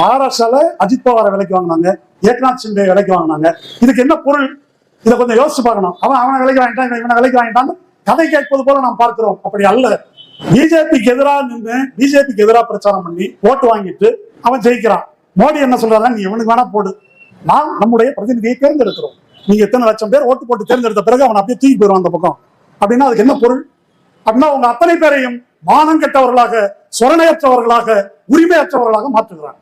மகாராஷ்டிரால அஜித் பவாரை விலைக்கு வாங்கினாங்க. ஏக்நாத் சிண்டே விலைக்கு வாங்கினாங்க. இதுக்கு என்ன பொருள்? இதை கொஞ்சம் யோசிச்சு பார்க்கணும். அவன் அவனை விலைக்கு வாங்கிட்டான் இவனை விலைக்கு வாங்கிட்டான் கதை கேட்பது போல நாம் பார்க்கிறோம். அப்படி அல்ல. பிஜேபிக்கு எதிராக நின்று பிஜேபிக்கு எதிராக பிரச்சாரம் பண்ணி ஓட்டு வாங்கிட்டு அவன் ஜெயிக்கிறான். மோடி என்ன சொல்றாங்க நீ எவனுக்கு வேணா போடு. நாம் நம்முடைய பிரதிநிதியை தேர்ந்தெடுக்கிறோம். நீங்க எத்தனை லட்சம் பேர் ஓட்டு போட்டு தேர்ந்தெடுத்த பிறகு அவன் அப்படியே தூக்கி போயிடுவான் அந்த பக்கம். அப்படின்னா அதுக்கு என்ன பொருள்? அப்படின்னா உங்க அத்தனை பேரையும் மானம் கெட்டவர்களாக சொரணையற்றவர்களாக உரிமையற்றவர்களாக மாற்றுகிறான்.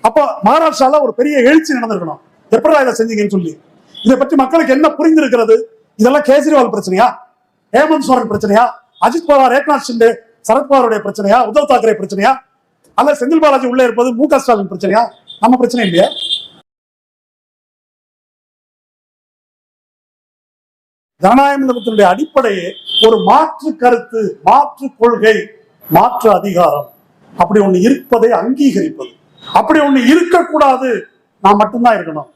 அப்போ மகாராஷ்டிரால ஒரு பெரிய எழுச்சி நடந்திருக்கணும். எப்படி இதை செஞ்சீங்கன்னு சொல்லி. இதை பற்றி மக்களுக்கு என்ன புரிந்திருக்கிறது? இதெல்லாம் கேஜ்ரிவால் பிரச்சனையா? ஹேமந்த் சோரன் பிரச்சனையா? அஜித் பவார் ஏக்நாத் ஷிண்டே சரத்பவாருடைய பிரச்சனையா? உத்தவ் தாக்கரே பிரச்சனையா? அல்ல செந்தில் பாலாஜி உள்ளே இருப்பது மு க ஸ்டாலின் பிரச்சனையா? நம்ம பிரச்சனை இல்லையா? ஜனநாயகத்தினுடைய அடிப்படையே ஒரு மாற்று கருத்து மாற்று கொள்கை மாற்று அதிகாரம். அப்படி ஒண்ணு இருப்பதை அங்கீகரிப்பது. அப்படி ஒண்ணு இருக்கக்கூடாது. நான் மட்டும்தான் இருக்கணும்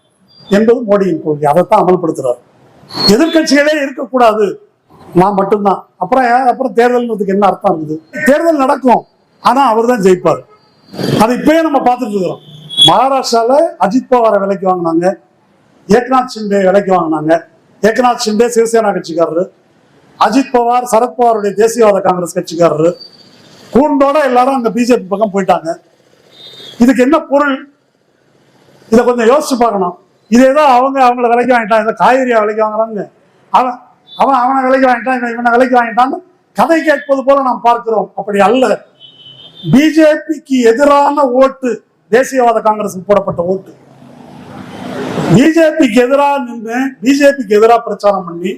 என்பது மோடியின் கொள்கை. அதைத்தான் அமல்படுத்துறாரு. எதிர்க்கட்சிகளே இருக்கக்கூடாது. நான் மட்டும்தான். அப்புறம் ஏன் அப்புறம் தேர்தல்ன்றதுக்கு என்ன அர்த்தம் இருக்குது? தேர்தல் நடக்கும். ஆனா அவர் தான் ஜெயிப்பார். அதை இப்பயே நம்ம பார்த்துட்டு இருக்கிறோம். மகாராஷ்டிரால அஜித் பவாரை விலைக்கு வாங்கினாங்க. ஏக்நாத் ஷிண்டே விலைக்கு வாங்கினாங்க. ஏக்நாத் ஷிண்டே சிவசேனா கட்சிக்காரரு. அஜித் பவார் சரத்பவாருடைய தேசியவாத காங்கிரஸ் கட்சிக்காரரு. கூண்டோட எல்லாரும் அங்க பிஜேபி பக்கம் போயிட்டாங்க. இதுக்கு என்ன பொருள்? இதை கொஞ்சம் யோசிச்சு பார்க்கணும். இதேதான் அவங்க அவங்கள விலைக்கு வாங்கிட்டான் இந்த காய்கறியா விலைக்கு வாங்குறாங்க. அவன் அவன் அவனை விலைக்கு வாங்கிட்டான் இவன் இவனை விலைக்கு வாங்கிட்டான்னு கதை கேட்பது போல நாம் பார்க்கிறோம். அப்படி அல்ல. பிஜேபிக்கு எதிரான ஓட்டு தேசியவாத காங்கிரஸ் போடப்பட்ட ஓட்டு. பிஜேபிக்கு எதிராக நின்று பிஜேபிக்கு எதிராக பிரச்சாரம் பண்ணி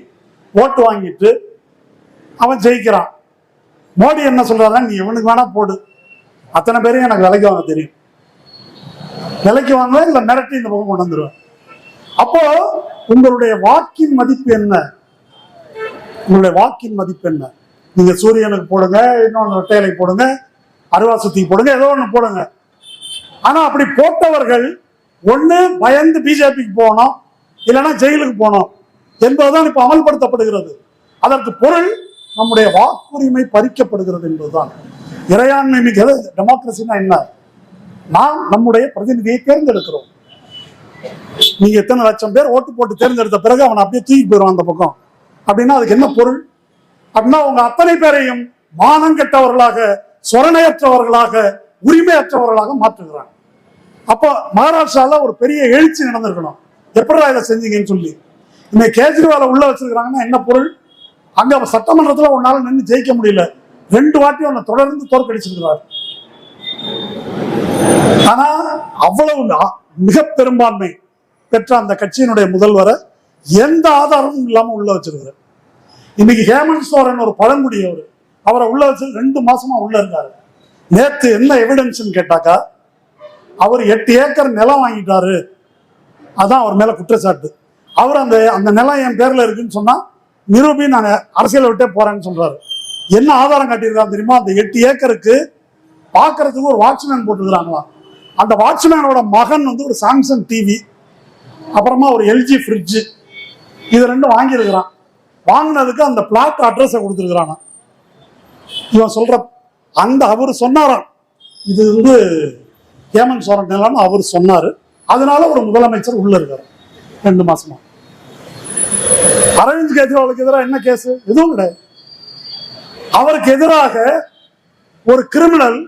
ஓட்டு வாங்கிட்டு அவன் ஜெயிக்கிறான். மோடி என்ன சொல்றாருன்னா நீ இவனுக்கு வேணா போடு. அத்தனை பேரையும் எனக்கு விலைக்கு வாங்க தெரியும். விலைக்கு வாங்க இல்லை மிரட்டி இந்த பக்கம் கொண்டு வந்துடுவேன் அப்போ உங்களுடைய வாக்கின் மதிப்பு என்ன? உங்களுடைய வாக்கின் மதிப்பு என்ன? நீங்க சூரியனுக்கு போடுங்க இன்னொன்று ரெட்டையலை போடுங்க அருவாசத்துக்கு போடுங்க ஏதோ ஒன்று போடுங்க. ஆனா அப்படி போட்டவர்கள் ஒன்று பயந்து பிஜேபிக்கு போகணும் இல்லைன்னா ஜெயிலுக்கு போகணும் என்பதுதான் இப்போ அமல்படுத்தப்படுகிறது. அதற்கு பொருள் நம்முடைய வாக்குரிமை பறிக்கப்படுகிறது என்பதுதான். இறையாண்மை மிக டெமோக்ரஸினா என்ன? நாம் நம்முடைய பிரதிநிதியை தேர்ந்தெடுக்கிறோம். நீங்க எத்தனை லட்சம் பேர் ஓட்டு போட்டு தேர்ந்தெடுத்த பிறகு அவன் அப்படியே தூக்கி போயிடுவான் அந்த பக்கம். அப்படின்னா அதுக்கு என்ன பொருள்? அப்படின்னா உங்க அத்தனை பேரையும் மானம் கெட்டவர்களாக சொரணையற்றவர்களாக உரிமையற்றவர்களாக மாற்றுகிறான் அப்போ மகாராஷ்டிரால ஒரு பெரிய எழுச்சி நடந்திருக்கணும். எப்படி இதை செஞ்சீங்கன்னு சொல்லி. இன்னைக்கு கேஜ்ரிவாலை உள்ள வச்சிருக்கிறாங்கன்னா என்ன பொருள்? அங்க சட்டமன்றத்துல உன்னால நின்று ஜெயிக்க முடியல. ரெண்டு வாட்டி அவனை தொடர்ந்து தோற்கடிச்சிருக்கிறார். ஆனா அவ்வளவு நா- மிக பெரும்பான்மை பெற்ற அந்த கட்சியினுடைய முதல்வரை எந்த ஆதாரமும் இல்லாம உள்ள வச்சிருக்கிறார் இன்னைக்கு ஹேமந்த் சோரன் ஒரு பழங்குடியவர். அவரை உள்ள வச்சு ரெண்டு மாசமா உள்ள இருந்தாரு நேத்து என்ன எவிடன்ஸ்னு கேட்டாக்கா அவர் எட்டு ஏக்கர் நிலம் வாங்கிட்டாரு. அதான் அவர் மேல குற்றச்சாட்டு. அவர் அந்த அந்த நிலம் என் பேர்ல இருக்குன்னு சொன்னா நிரூபி நான் அரசியலை விட்டே போறேன்னு சொல்றாரு. என்ன ஆதாரம் காட்டியிருக்காரு தெரியுமா? அந்த எட்டு ஏக்கருக்கு பார்க்கறதுக்கு ஒரு வாட்ச்மேன் போட்டுக்கிறாங்களாம் அந்த வாட்ச்மேனோட மகன் வந்து ஒரு சாம்சங் டிவி அப்புறமா ஒரு எல்ஜி ஃப்ரிட்ஜு இது ரெண்டும் வாங்கியிருக்கிறான். வாங்கினதுக்கு அந்த பிளாட் அட்ரஸை கொடுத்துருக்குறாங்க இவன் சொல்ற அந்த அவர் சொன்னாராம். இது வந்து ஹேமந்த் சோரன் நிலம் அவர் சொன்னாரு. அதனால ஒரு முதலமைச்சர் உள்ள இருக்காரு. ரெண்டு மாசமா. அரவிந்த் கெஜ்ரிவாலுக்கு எதிராக என்ன கேஸ் எதுவும் கிடையாது. அவருக்கு எதிராக ஒரு கிரிமினல்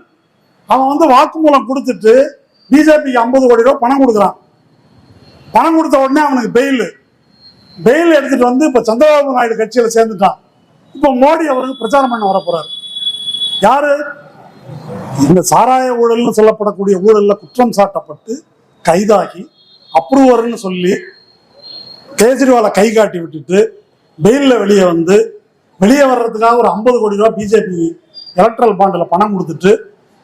அவன் வந்து வாக்குமூலம் கொடுத்துட்டு பிஜேபிக்கு ஐம்பது கோடி ரூபா பணம் கொடுக்குறான். பணம் கொடுத்த உடனே அவனுக்கு பெயில் பெயில் எடுத்துட்டு வந்து இப்ப சந்திரபாபு நாயுடு கட்சியில சேர்ந்துட்டான். இப்ப மோடி அவருக்கு பிரச்சாரம் பண்ண வரப்போறாரு. யாரு? இந்த சாராய ஊழல்னு சொல்லப்படக்கூடிய ஊழல்ல குற்றம் சாட்டப்பட்டு கைதாகி அப்ரூவர்னு சொல்லி கேஜ்ரிவாலை கை காட்டி விட்டுட்டு பெயிலில் வெளியே வந்து வெளியே வர்றதுக்காக ஒரு ஐம்பது கோடி ரூபா பிஜேபி எலக்ட்ரல் பாண்டில் பணம் கொடுத்துட்டு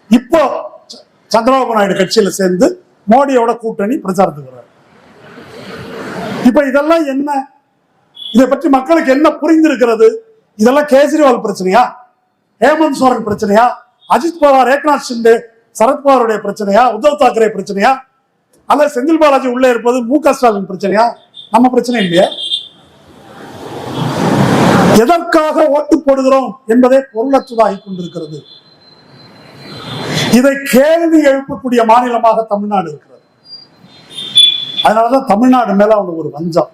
இப்போ ச- சந்திரபாபு நாயுடு கட்சியில சேர்ந்து மோடியோட கூட்டணி பிரச்சாரத்துக்கு வர்றாரு. இப்ப இதெல்லாம் என்ன? இதை பற்றி மக்களுக்கு என்ன புரிந்திருக்கிறது? இதெல்லாம் கேஜ்ரிவால் பிரச்சனையா? ஹேமந்த் சோரன் பிரச்சனையா? அஜித் பவார் ஏக்நாத் ஷிண்டே சரத்பவாருடைய பிரச்சனையா? உத்தவ் தாக்கரே பிரச்சனையா? அல்ல செந்தில் பாலாஜி உள்ளே இருப்பது மு க ஸ்டாலின் பிரச்சனையா? நம்ம பிரச்சனை இல்லையா. எதற்காக ஓட்டு போடுகிறோம் என்பதே பொருளற்றதாகி கொண்டிருக்கிறது. இதை கேள்வி எழுப்பக்கூடிய மாநிலமாக தமிழ்நாடு இருக்கிறது. அதனாலதான் தமிழ்நாடு மேல அவனுக்கு ஒரு வஞ்சம்.